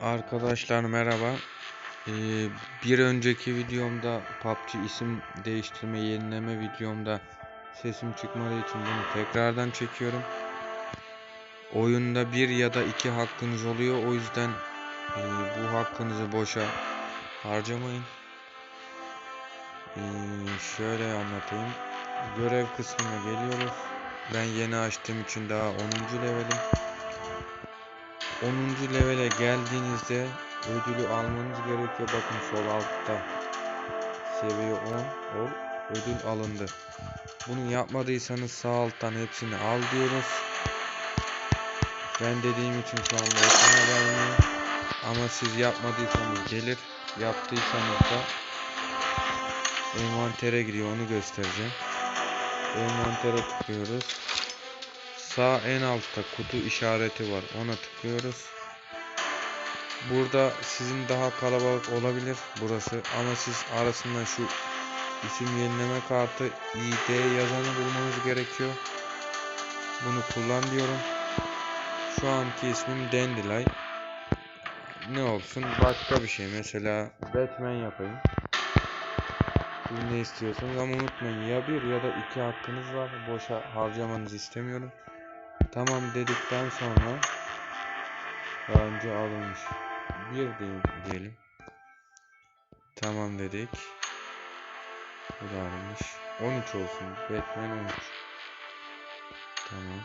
Arkadaşlar merhaba. Ee, bir önceki videomda PUBG isim değiştirme yenileme videomda sesim çıkmadığı için bunu tekrardan çekiyorum. Oyunda bir ya da iki hakkınız oluyor. O yüzden e, bu hakkınızı boşa harcamayın. Ee, şöyle anlatayım. Görev kısmına geliyoruz. Ben yeni açtığım için daha 10. levelim. 10. levele geldiğinizde ödülü almanız gerekiyor. Bakın sol altta seviye 10 ol ödül alındı. Bunu yapmadıysanız sağ alttan hepsini al diyoruz. Ben dediğim için şu anda ekrana gelmiyor. Ama siz yapmadıysanız gelir. Yaptıysanız da envantere giriyor onu göstereceğim. Envantere tıklıyoruz. Sağ en altta kutu işareti var. Ona tıklıyoruz. Burada sizin daha kalabalık olabilir burası ama siz arasından şu isim yenileme kartı ID yazanı bulmanız gerekiyor. Bunu kullan diyorum. Şu anki ismim Dandelion. Ne olsun başka bir şey mesela Batman yapayım. Siz ne istiyorsanız ama unutmayın ya bir ya da iki hakkınız var. Boşa harcamanızı istemiyorum. Tamam dedikten sonra daha önce alınmış. Bir diye- diyelim. Tamam dedik. Bu da alınmış. 13 olsun. Batman 13. Tamam.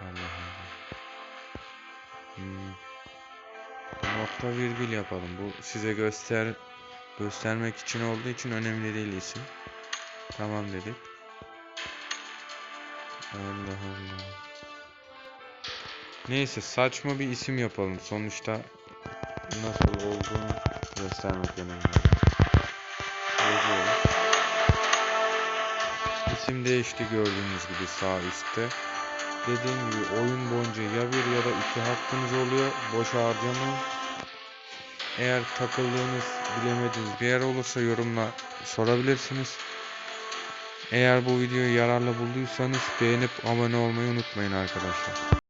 Allah Allah. Hmm. Nokta virgül yapalım. Bu size göster göstermek için olduğu için önemli değil isim. Tamam dedik. Allah Allah. Neyse saçma bir isim yapalım. Sonuçta nasıl olduğunu göstermek önemli. İsim değişti gördüğünüz gibi sağ üstte. Dediğim gibi oyun boyunca ya bir ya da iki hakkınız oluyor. Boş harcamayın. Eğer takıldığınız, bilemediğiniz bir yer olursa yorumla sorabilirsiniz. Eğer bu videoyu yararlı bulduysanız beğenip abone olmayı unutmayın arkadaşlar.